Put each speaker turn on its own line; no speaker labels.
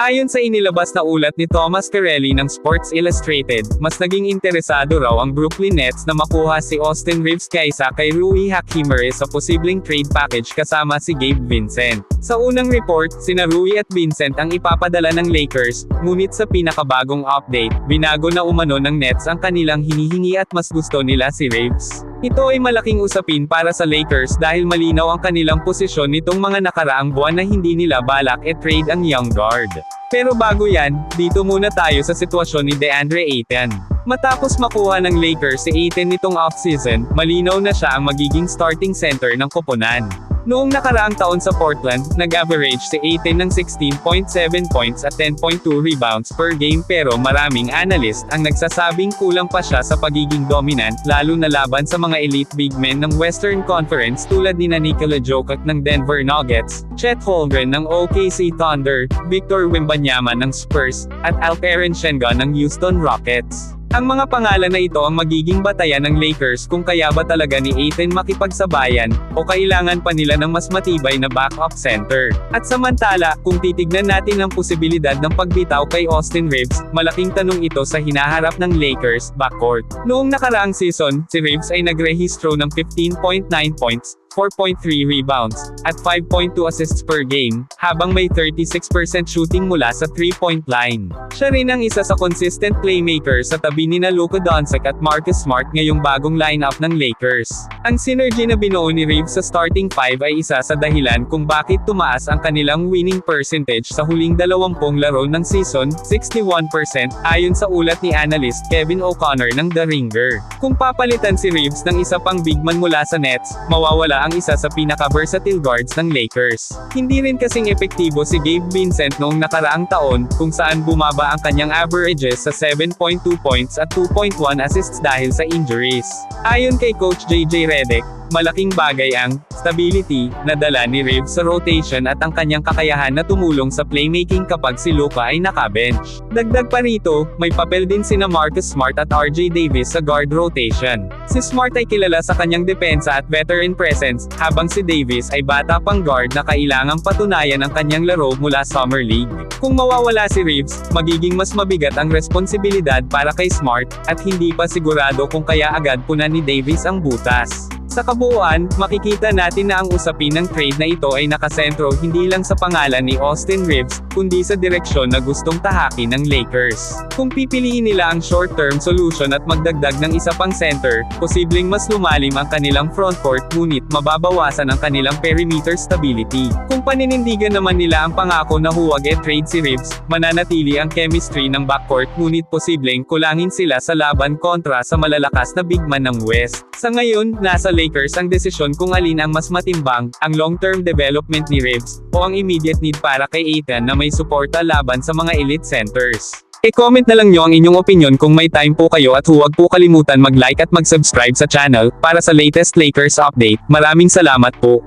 Ayon sa inilabas na ulat ni Thomas Carelli ng Sports Illustrated, mas naging interesado raw ang Brooklyn Nets na makuha si Austin Reeves kaysa kay Rui Hachimere sa posibleng trade package kasama si Gabe Vincent. Sa unang report, sina Rui at Vincent ang ipapadala ng Lakers, ngunit sa pinakabagong update, binago na umano ng Nets ang kanilang hinihingi at mas gusto nila si Reeves. Ito ay malaking usapin para sa Lakers dahil malinaw ang kanilang posisyon nitong mga nakaraang buwan na hindi nila balak e-trade ang young guard. Pero bago yan, dito muna tayo sa sitwasyon ni DeAndre Ayton. Matapos makuha ng Lakers si Ayton nitong offseason, malinaw na siya ang magiging starting center ng koponan. Noong nakaraang taon sa Portland, nag-average si Ayton ng 16.7 points at 10.2 rebounds per game pero maraming analyst ang nagsasabing kulang pa siya sa pagiging dominant lalo na laban sa mga elite big men ng Western Conference tulad ni Nikola Jokic ng Denver Nuggets, Chet Holmgren ng OKC Thunder, Victor Wembanyama ng Spurs, at Alperen Sengun ng Houston Rockets. Ang mga pangalan na ito ang magiging batayan ng Lakers kung kaya ba talaga ni Ayton makipagsabayan, o kailangan pa nila ng mas matibay na backup center. At samantala, kung titignan natin ang posibilidad ng pagbitaw kay Austin Reeves, malaking tanong ito sa hinaharap ng Lakers backcourt. Noong nakaraang season, si Reeves ay nagrehistro ng 15.9 points, 4.3 rebounds, at 5.2 assists per game, habang may 36% shooting mula sa 3-point line. Siya rin ang isa sa consistent playmaker sa tabi ni na Luka Doncic at Marcus Smart ngayong bagong lineup ng Lakers. Ang synergy na binuo ni Reeves sa starting 5 ay isa sa dahilan kung bakit tumaas ang kanilang winning percentage sa huling 20 laro ng season, 61%, ayon sa ulat ni analyst Kevin O'Connor ng The Ringer. Kung papalitan si Reeves ng isa pang big man mula sa Nets, mawawala ang isa sa pinaka-versatile guards ng Lakers. Hindi rin kasing epektibo si Gabe Vincent noong nakaraang taon, kung saan bumaba ang kanyang averages sa 7.2 points at 2.1 assists dahil sa injuries. Ayon kay Coach JJ Redick, malaking bagay ang stability na dala ni Reeves sa rotation at ang kanyang kakayahan na tumulong sa playmaking kapag si Luka ay nakabench. Dagdag pa rito, may papel din sina Marcus Smart at RJ Davis sa guard rotation. Si Smart ay kilala sa kanyang depensa at veteran presence, habang si Davis ay bata pang guard na kailangang patunayan ang kanyang laro mula Summer League. Kung mawawala si Reeves, magiging mas mabigat ang responsibilidad para kay Smart, at hindi pa sigurado kung kaya agad punan ni Davis ang butas. Sa kabuuan, makikita natin na ang usapin ng trade na ito ay nakasentro hindi lang sa pangalan ni Austin Reeves, kundi sa direksyon na gustong tahakin ng Lakers. Kung pipiliin nila ang short-term solution at magdagdag ng isa pang center, posibleng mas lumalim ang kanilang frontcourt ngunit mababawasan ang kanilang perimeter stability. Kung paninindigan naman nila ang pangako na huwag e-trade si Reeves, mananatili ang chemistry ng backcourt ngunit posibleng kulangin sila sa laban kontra sa malalakas na big man ng West. Sa ngayon, nasa Lakers ang desisyon kung alin ang mas matimbang, ang long-term development ni Reeves, o ang immediate need para kay Aiton na may suporta laban sa mga elite centers. E-comment na lang nyo ang inyong opinion kung may time po kayo at huwag po kalimutan mag-like at mag-subscribe sa channel, para sa latest Lakers update. Maraming salamat po.